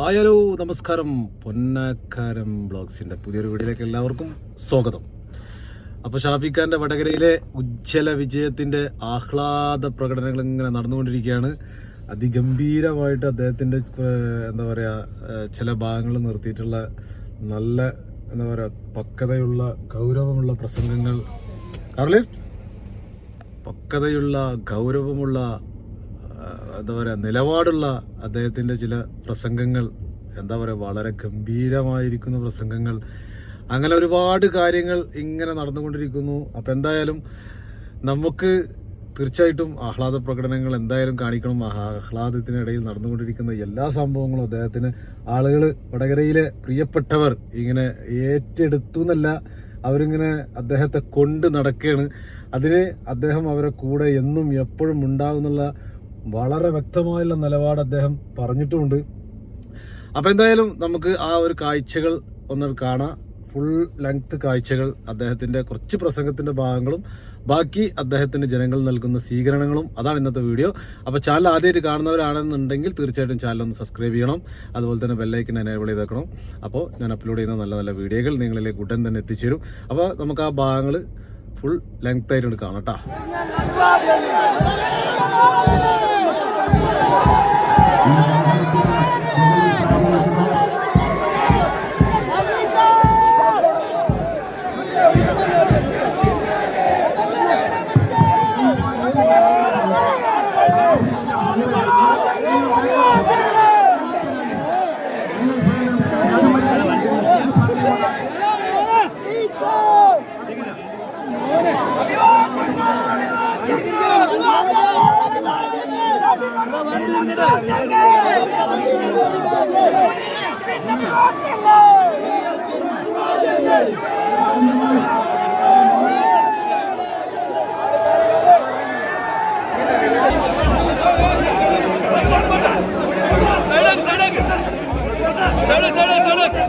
Hello നമസ്കാരം. പൊന്നാക്കാരം ബ്ലോഗ്സിന്റെ പുതിയൊരു വീഡിയോയിലേക്ക് എല്ലാവർക്കും സ്വാഗതം. അപ്പോൾ ഷാഫിഖാന്റെ വടകരയിലെ ഉജ്ജ്വല വിജയത്തിന്റെ ആഹ്ലാദ പ്രകടനങ്ങൾ ഇങ്ങനെ നടന്നുകൊണ്ടിരിക്കുകയാണ്. അതിഗംഭീരമായിട്ട് അദ്ദേഹത്തിന്റെ എന്താ പറയുക ചില ഭാഗങ്ങൾ നിർത്തിയിട്ടുള്ള നല്ല എന്താ പറയുക പക്വതയുള്ള ഗൗരവമുള്ള പ്രസംഗങ്ങൾ. കാർലി പക്വതയുള്ള ഗൗരവമുള്ള എന്താ പറയുക നിലപാടുള്ള അദ്ദേഹത്തിന്റെ ചില പ്രസംഗങ്ങൾ എന്താ പറയുക വളരെ ഗംഭീരമായിരിക്കുന്ന പ്രസംഗങ്ങൾ. അങ്ങനെ ഒരുപാട് കാര്യങ്ങൾ ഇങ്ങനെ നടന്നുകൊണ്ടിരിക്കുന്നു. അപ്പം എന്തായാലും നമുക്ക് തീർച്ചയായിട്ടും ആഹ്ലാദ പ്രകടനങ്ങൾ എന്തായാലും കാണിക്കണം. ആഹ്ലാദത്തിനിടയിൽ നടന്നുകൊണ്ടിരിക്കുന്ന എല്ലാ സംഭവങ്ങളും അദ്ദേഹത്തിന് ആളുകൾ വടകരയിലെ പ്രിയപ്പെട്ടവർ ഇങ്ങനെ ഏറ്റെടുത്തു എന്നല്ല അവരിങ്ങനെ അദ്ദേഹത്തെ കൊണ്ട് നടക്കുകയാണ്. അതിന് അദ്ദേഹം അവരെ കൂടെ എന്നും എപ്പോഴും ഉണ്ടാകുന്നുള്ള വളരെ വ്യക്തമായുള്ള നിലപാട് അദ്ദേഹം പറഞ്ഞിട്ടുമുണ്ട്. അപ്പം എന്തായാലും നമുക്ക് ആ ഒരു കാഴ്ചകൾ ഒന്ന് കാണാം. ഫുൾ ലെങ്ത് കാഴ്ചകൾ അദ്ദേഹത്തിന്റെ കുറച്ച് പ്രസംഗത്തിന്റെ ഭാഗങ്ങളും ബാക്കി അദ്ദേഹത്തിന് ജനങ്ങൾ നൽകുന്ന സ്വീകരണങ്ങളും അതാണ് ഇന്നത്തെ വീഡിയോ. അപ്പോൾ ചാനൽ ആദ്യമായിട്ട് കാണുന്നവരാണെന്നുണ്ടെങ്കിൽ തീർച്ചയായിട്ടും ചാനൽ ഒന്ന് സബ്സ്ക്രൈബ് ചെയ്യണം. അതുപോലെ തന്നെ ബെല്ലൈക്കൻ എനേബിൾ ചെയ്തേക്കണം. അപ്പോൾ ഞാൻ അപ്ലോഡ് ചെയ്യുന്ന നല്ല നല്ല വീഡിയോകൾ നിങ്ങളിലേക്ക് ഉടൻ തന്നെ എത്തിച്ചേരും. അപ്പോൾ നമുക്ക് ആ ഭാഗങ്ങൾ ഫുൾ ലെങ്ത് ആയിട്ട് കാണാം सडक सडक सडक सडक.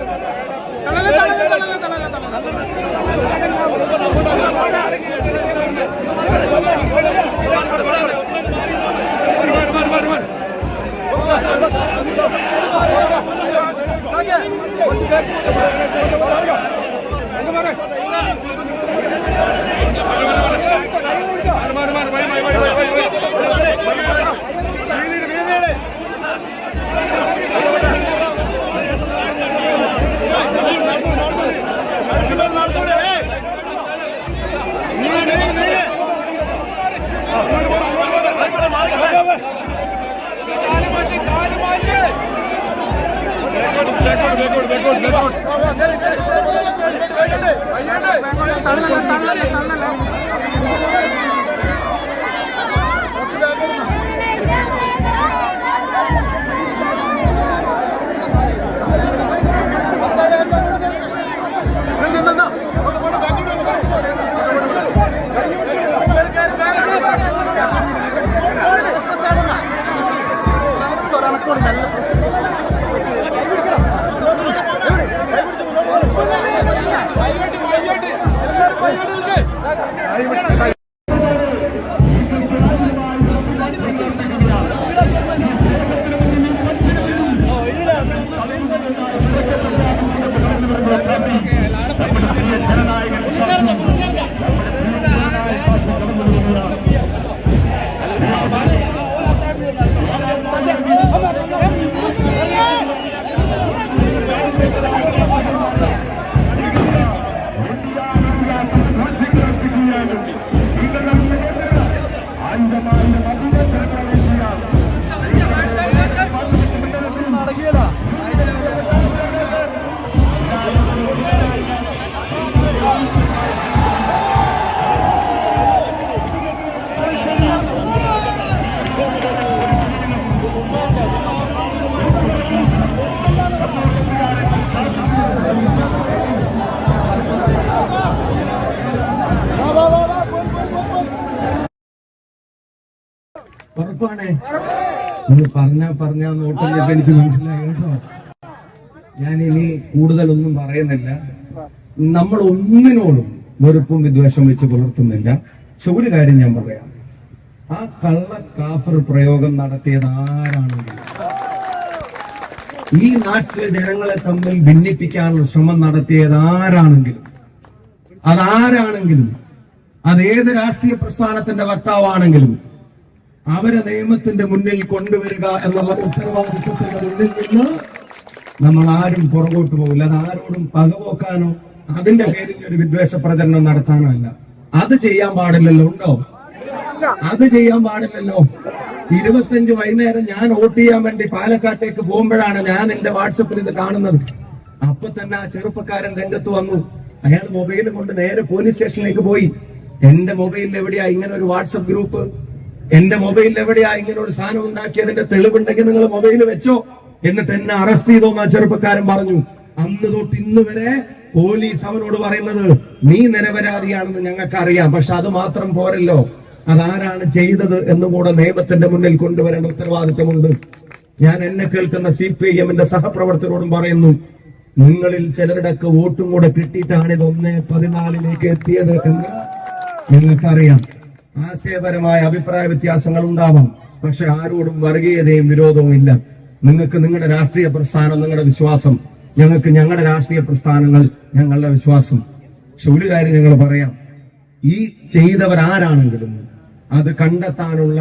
തള്ളല്ലേ തള്ളല്ലേ തള്ളല്ലേ ഉറപ്പാണ്. പറഞ്ഞ പറഞ്ഞ നോട്ടിലേക്ക് എനിക്ക് മനസ്സിലായി കേട്ടോ. ഞാൻ ഇനി കൂടുതലൊന്നും പറയുന്നില്ല. നമ്മൾ ഒന്നിനോടും വെറുപ്പും വിദ്വേഷം വെച്ച് പുലർത്തുന്നില്ല. പക്ഷെ ഒരു കാര്യം ഞാൻ പറയാം. ആ കള്ള കാഫർ പ്രയോഗം നടത്തിയത് ആരാണെങ്കിൽ ഈ നാട്ടിലെ ജനങ്ങളെ തമ്മിൽ ഭിന്നിപ്പിക്കാനുള്ള ശ്രമം നടത്തിയത് ആരാണെങ്കിലും. അതാരാണെങ്കിലും. അത് ഏത് രാഷ്ട്രീയ പ്രസ്ഥാനത്തിന്റെ വക്താവാണെങ്കിലും. അവരെ നിയമത്തിന്റെ മുന്നിൽ കൊണ്ടുവരിക എന്നുള്ള ഉത്തരവാദിത്വത്തിന്റെ മുന്നിൽ നിന്ന് നമ്മൾ ആരും പുറകോട്ട് പോകില്ല അത് ആരോടും പകപോക്കാനോ അതിന്റെ പേരിൽ ഒരു വിദ്വേഷ പ്രചരണം നടത്താനോ അല്ല. അത് ചെയ്യാൻ പാടില്ലല്ലോ ഉണ്ടോ? അത് ചെയ്യാൻ പാടില്ലല്ലോ. ഇരുപത്തഞ്ച് വൈകുന്നേരം ഞാൻ വോട്ട് ചെയ്യാൻ വേണ്ടി പാലക്കാട്ടേക്ക് പോകുമ്പോഴാണ് ഞാൻ എന്റെ വാട്സപ്പിൽ ഇത് കാണുന്നത്. അപ്പൊ തന്നെ ആ ചെറുപ്പക്കാരൻ രംഗത്ത് വന്നു. അയാൾ മൊബൈൽ കൊണ്ട് നേരെ പോലീസ് സ്റ്റേഷനിലേക്ക് പോയി. എന്റെ മൊബൈലിൽ എവിടെയാ ഇങ്ങനെ ഒരു വാട്സപ്പ് ഗ്രൂപ്പ്? എന്റെ മൊബൈലിൽ എവിടെയാ ഇങ്ങനെ ഒരു സാധനം ഉണ്ടാക്കിയതിന്റെ തെളിവുണ്ടെങ്കിൽ നിങ്ങൾ മൊബൈൽ വെച്ചോ. എന്നിട്ട് എന്നെ അറസ്റ്റ് ചെയ്തോന്ന് ആ ചെറുപ്പക്കാരൻ പറഞ്ഞു. അന്ന് തൊട്ട് ഇന്ന് വരെ പോലീസ് അവനോട് പറയുന്നത് നീ നിരപരാധിയാണെന്ന് ഞങ്ങൾക്ക് അറിയാം പക്ഷെ അത് മാത്രം പോരല്ലോ. അതാരാണ് ചെയ്തത് എന്നും കൂടെ നിയമത്തിന്റെ മുന്നിൽ കൊണ്ടുവരേണ്ട ഉത്തരവാദിത്തമുണ്ട്. ഞാൻ എന്നെ കേൾക്കുന്ന സി പി ഐ എമ്മിന്റെ സഹപ്രവർത്തകരോടും പറയുന്നു നിങ്ങളിൽ ചിലരുടെയൊക്കെ വോട്ടും കൂടെ കിട്ടിയിട്ടാണ് ഇത് ഒന്ന് പതിനാലിലേക്ക് എത്തിയത് എന്ന് നിങ്ങൾക്കറിയാം. ആശയപരമായ അഭിപ്രായ വ്യത്യാസങ്ങൾ ഉണ്ടാവാം. പക്ഷെ ആരോടും വർഗീയതയും വിരോധവും ഇല്ല. നിങ്ങൾക്ക് നിങ്ങളുടെ രാഷ്ട്രീയ പ്രസ്ഥാനം നിങ്ങളുടെ വിശ്വാസം ഞങ്ങൾക്ക് ഞങ്ങളുടെ രാഷ്ട്രീയ പ്രസ്ഥാനങ്ങൾ ഞങ്ങളുടെ വിശ്വാസം. പക്ഷെ ഒരു കാര്യം ഞങ്ങൾ പറയാം. ഈ ചെയ്തവരാരാണെങ്കിലും അത് കണ്ടെത്താനുള്ള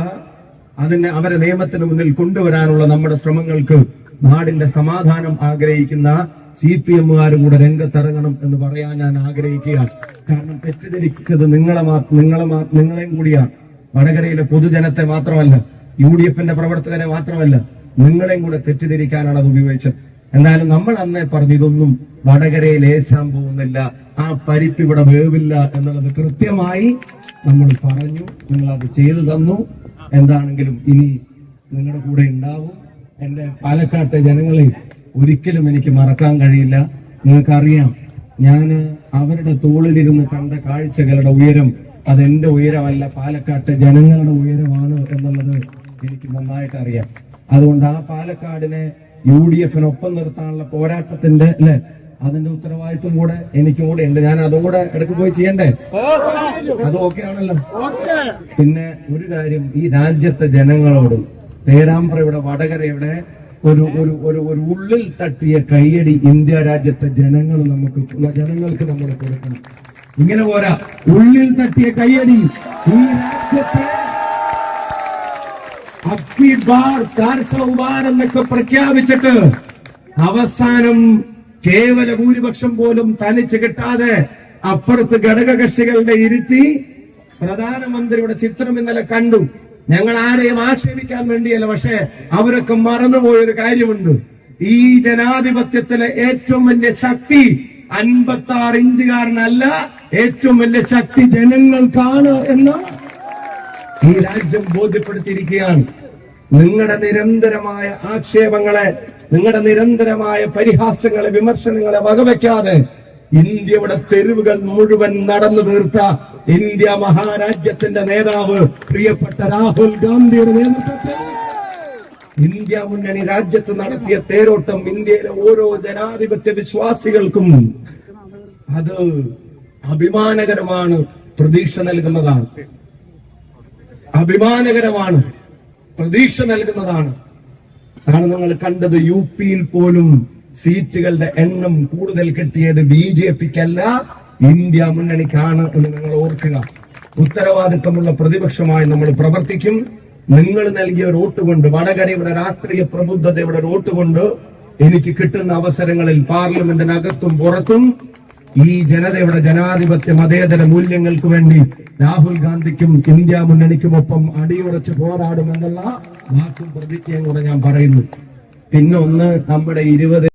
അതിനെ അവരെ നിയമത്തിന് മുന്നിൽ കൊണ്ടുവരാനുള്ള നമ്മുടെ ശ്രമങ്ങൾക്ക് നാടിന്റെ സമാധാനം ആഗ്രഹിക്കുന്ന സി പി എമ്മുകാരും കൂടെ രംഗത്തിറങ്ങണം എന്ന് പറയാൻ ഞാൻ ആഗ്രഹിക്കുകയാണ്. കാരണം തെറ്റിദ്ധരിച്ചത് നിങ്ങളെ നിങ്ങളെ നിങ്ങളെയും കൂടിയാണ്. വടകരയിലെ പൊതുജനത്തെ മാത്രമല്ല യു ഡി എഫിന്റെ പ്രവർത്തകരെ മാത്രമല്ല നിങ്ങളെയും കൂടെ തെറ്റിദ്ധരിക്കാനാണ് അത് ഉപയോഗിച്ചത്. എന്നാലും നമ്മൾ അന്നേ പറഞ്ഞു ഇതൊന്നും വടകരയിൽ ഏശാൻ പോകുന്നില്ല ആ പരിപ്പ് ഇവിടെ വേവില്ല എന്നുള്ളത് കൃത്യമായി നമ്മൾ പറഞ്ഞു നിങ്ങൾ അത് ചെയ്തു തന്നു. എന്താണെങ്കിലും ഇനി നിങ്ങളുടെ കൂടെ ഉണ്ടാവും. എന്റെ പാലക്കാട്ടെ ജനങ്ങളെ ഒരിക്കലും എനിക്ക് മറക്കാൻ കഴിയില്ല. നിങ്ങൾക്കറിയാം ഞാൻ അവരുടെ തോളിലിരുന്ന് കണ്ട കാഴ്ചകളുടെ ഉയരം അത് എന്റെ ഉയരമല്ല പാലക്കാട്ടെ ജനങ്ങളുടെ ഉയരമാണ് എന്നുള്ളത് എനിക്ക് നന്നായിട്ട് അറിയാം. അതുകൊണ്ട് ആ പാലക്കാടിനെ യു ഡി എഫിനൊപ്പം നിർത്താനുള്ള പോരാട്ടത്തിന്റെ അല്ലെ? അതിന്റെ ഉത്തരവാദിത്വം കൂടെ എനിക്കും കൂടെ ഉണ്ട്. ഞാൻ അതും കൂടെ ഇടയ്ക്ക് പോയി ചെയ്യണ്ടേ? അത് ഓക്കെ ആണല്ലോ. പിന്നെ ഒരു കാര്യം ഈ രാജ്യത്തെ ജനങ്ങളോട് പേരാമ്പ്രയുടെ വടകരയുടെ ഒരു ഒരു ഒരു ഒരു ഉള്ളിൽ തട്ടിയ കൈയടി ഇന്ത്യ രാജ്യത്തെ ജനങ്ങൾ നമുക്ക് ജനങ്ങൾക്ക് നമ്മൾ കൊടുക്കണം. ഇങ്ങനെ പോരാ. ഉള്ളിൽ തട്ടിയ കൈയടി ഈ രാജ്യത്തെ എന്നൊക്കെ പ്രഖ്യാപിച്ചിട്ട് അവസാനം കേവല ഭൂരിപക്ഷം പോലും തനിച്ച് കിട്ടാതെ അപ്പുറത്ത് ഘടകകക്ഷികളുടെ ഇരുത്തി പ്രധാനമന്ത്രിയുടെ ചിത്രം ഇന്നലെ കണ്ടു. ഞങ്ങൾ ആരെയും ആക്ഷേപിക്കാൻ വേണ്ടിയല്ല പക്ഷെ അവരൊക്കെ മറന്നുപോയൊരു കാര്യമുണ്ട്. ഈ ജനാധിപത്യത്തിലെ ഏറ്റവും വലിയ ശക്തി അൻപത്തി ആറ് ഇഞ്ചുകാരനല്ല ഏറ്റവും വലിയ ശക്തി ജനങ്ങൾക്കാണ് എന്ന് ഈ രാജ്യം ബോധ്യപ്പെടുത്തിയിരിക്കുകയാണ്. നിങ്ങളുടെ നിരന്തരമായ ആക്ഷേപങ്ങളെ നിങ്ങളുടെ നിരന്തരമായ പരിഹാസങ്ങളെ വിമർശനങ്ങളെ വകവെക്കാതെ ഇന്ത്യയുടെ തെരുവുകൾ മുഴുവൻ നടന്നു തീർത്ത ഇന്ത്യ മഹാരാജ്യത്തിന്റെ നേതാവ് പ്രിയപ്പെട്ട രാഹുൽ ഗാന്ധിയുടെ നേതൃത്വത്തിൽ ഇന്ത്യ മുന്നണി രാജ്യത്ത് നടത്തിയ തേരോട്ടം ഇന്ത്യയിലെ ഓരോ ജനാധിപത്യ വിശ്വാസികൾക്കും അത് അഭിമാനകരമാണ് പ്രതീക്ഷ നൽകുന്നതാണ്. അഭിമാനകരമാണ് പ്രതീക്ഷ നൽകുന്നതാണ്. ആണ് നിങ്ങൾ കണ്ടത് യു പിയിൽ പോലും സീറ്റുകളുടെ എണ്ണം കൂടുതൽ കിട്ടിയത് ബി ജെ പിക്കല്ല ഇന്ത്യ മുന്നണിക്കാണ് എന്ന് നിങ്ങൾ ഓർക്കുക. ഉത്തരവാദിത്തമുള്ള പ്രതിപക്ഷമായി നമ്മൾ പ്രവർത്തിക്കും. നിങ്ങൾ നൽകിയ ഒരു വോട്ട് കൊണ്ട് വടകരയുടെ രാഷ്ട്രീയ പ്രബുദ്ധതയുടെ വോട്ട് കൊണ്ട് എനിക്ക് കിട്ടുന്ന അവസരങ്ങളിൽ പാർലമെന്റിനകത്തും പുറത്തും ഈ ജനതയുടെ ജനാധിപത്യ മതേതര മൂല്യങ്ങൾക്ക് വേണ്ടി രാഹുൽ ഗാന്ധിക്കും ഇന്ത്യ മുന്നണിക്കുമൊപ്പം അടിയുറച്ച് പോരാടുമെന്നുള്ള വാക്കും പ്രതിജ്ഞയും കൂടെ ഞാൻ പറയുന്നു. പിന്നൊന്ന് നമ്മുടെ ഇരുപത്